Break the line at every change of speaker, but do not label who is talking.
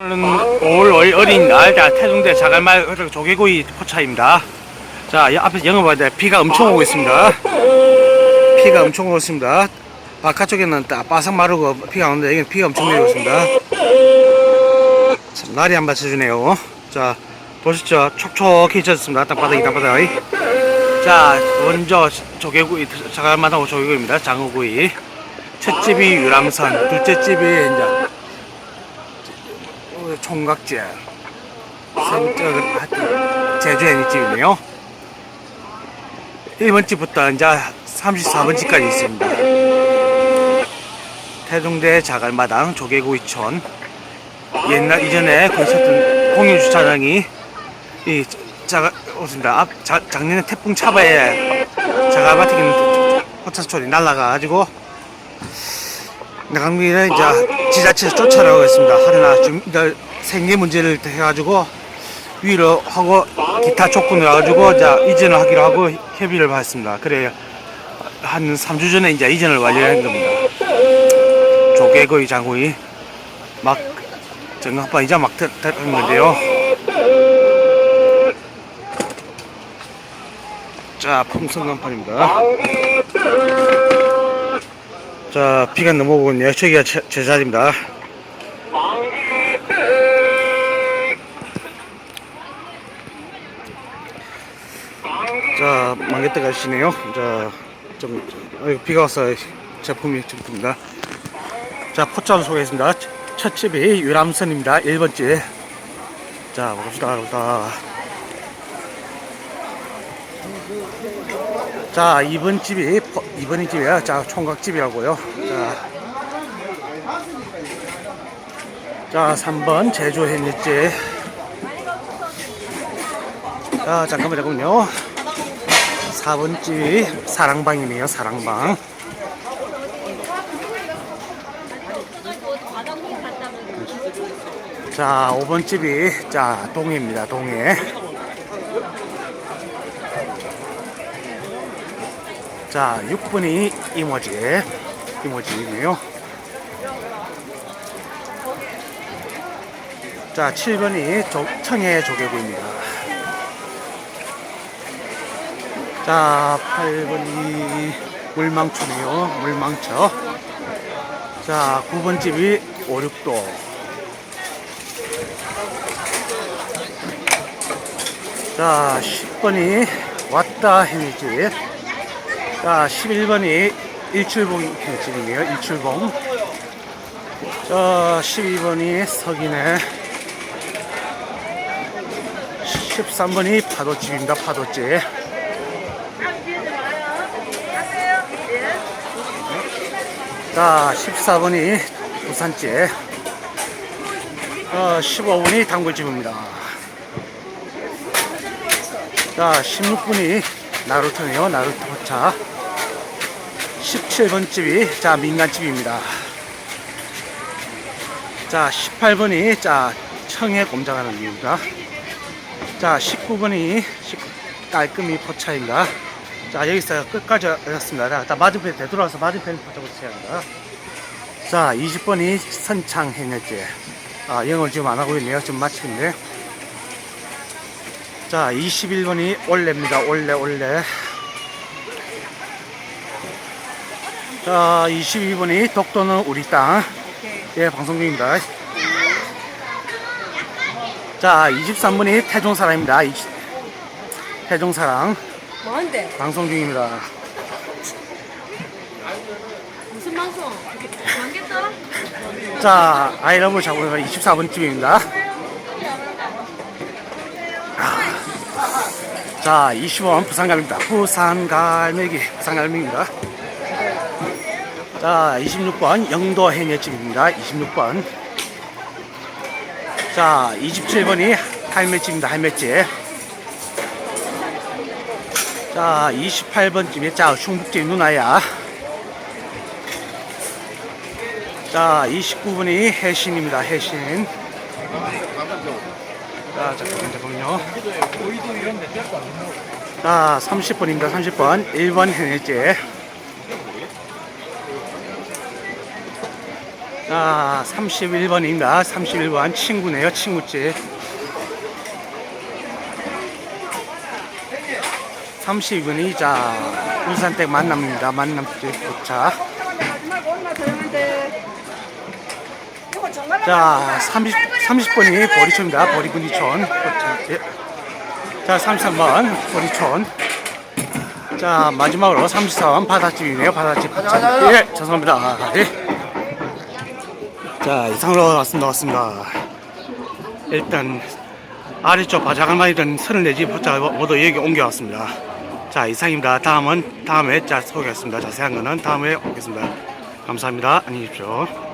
오늘은 5월 월- 어린 날 자, 태종대 자갈말 조개구이 포차입니다. 자, 이 앞에서 때 비가 엄청 오고 있습니다. 비가 엄청 오고 있습니다. 바깥쪽에는 따- 바삭 마르고 비가 오는데 여기는 비가 엄청 내리고 있습니다. 참, 날이 안 받쳐주네요. 자, 보시죠. 촉촉히 젖었습니다. 땅바닥이 땅바닥이. 자, 먼저 조개구이, 자갈만하고 조개구이입니다. 장어구이. 첫 집이 유람선, 둘째 집이 이제 어, 총각제. 선적은 하여튼 제주의 집이네요 1번 집부터 이제 34번 집까지 있습니다. 태종대 자갈마당 조개구이촌. 옛날 이전에 그 있었던 공유 주차장이 이 자갈 없습니다. 앞 자, 작년에 태풍 차바에 자갈밭에 있는 호차촌이 날라가가지고 강민은 이제 지자체에서 쫓아내고 있습니다. 하루나 좀 이제 생계 문제를 해가지고 위로 하고 기타 조건을 해가지고 이제 이전을 하기로 하고 협의를 받았습니다. 그래 한 3주 전에 이제 이전을 완료한 겁니다. 조개구이 장구이 막 정합반 이제 막 들- 들어간 건데요. 자 풍성간판입니다. 자, 비가 넘어오고 있네요. 저기가 제, 제 자리입니다. 자, 망개떡 가시네요. 자, 좀, 아이고, 비가 와서 제품이 제품입니다. 자, 포차를 소개했습니다. 첫 집이 유람선입니다. 1번째. 자, 봅시다, 봅시다. 자, 2번 집이, 포- 2번이 집이야. 자, 총각집이라고요. 자, 자 3번 제주 햇빛집. 자, 잠깐만, 잠깐만요. 4번 집이 사랑방이네요, 사랑방. 자, 5번 집이, 자, 동해입니다, 동해. 자, 6분이 이모지. 이모지이네요. 자, 7번이 조, 청해 조개구입니다. 자, 8번이 물망초네요. 물망초. 자, 9번 집이 오륙도. 자, 10번이 왔다 해니집. 자, 11번이 일출봉 집이네요. 일출봉. 자, 12번이 석이네. 13번이 파도집입니다. 파도집. 자, 14번이 부산집. 어, 15번이 단골집입니다. 자, 16분이 나루토네요. 나루토 차. 17번 집이 자 민간집입니다. 자 18번이 자 청해 곰장하는 이유입니다. 자 19번이 깔끔히 포차입니다. 자 여기서 끝까지 왔습니다. 자, 자 맞은편 되돌아서 맞은편 포차부터 시작합니다. 자 20번이 선창 해녀제. 아 영어를 지금 안 하고 있네요. 좀 마치겠네요. 자 21번이 올레입니다. 올레 올레. 자, 22번이 독도는 우리 땅. 예, 방송 중입니다. 자, 23번이 태종사랑입니다. 이- 태종사랑.
뭔데?
방송 중입니다.
무슨 방송? 관계다?
자, 아이러브 자고가 24번 집입니다. 자, 20번 부산갈매기입니다. 부산갈매기, 부산갈매기입니다. 자, 26번 영도 해녀집입니다. 26번. 자, 27번이 할매집입니다. 할매집. 자, 28번 집이 자, 충북집 누나야. 자, 29분이 해신입니다. 해신. 자, 잠깐만, 잠깐만요. 자, 30번입니다. 30번. 1번 해내제. 아, 31번입니다. 31번 친구네요. 친구집. 32번이 자 울산댁 만남입니다. 만남집 도착. 자 30, 30번이 보리촌입니다. 보리군이촌. 예. 자 33번 보리촌. 자 마지막으로 33번 바닷집이네요. 바닷집 도착. 예 죄송합니다. 예. 자 이상으로 왔습니다. 왔습니다. 일단 아래쪽 바자갈만 있던 34집 호자 모두 여기 옮겨왔습니다. 자 이상입니다. 다음은 다음에 자 소개하겠습니다. 자세한 거는 다음에 오겠습니다. 감사합니다. 안녕히 계십시오.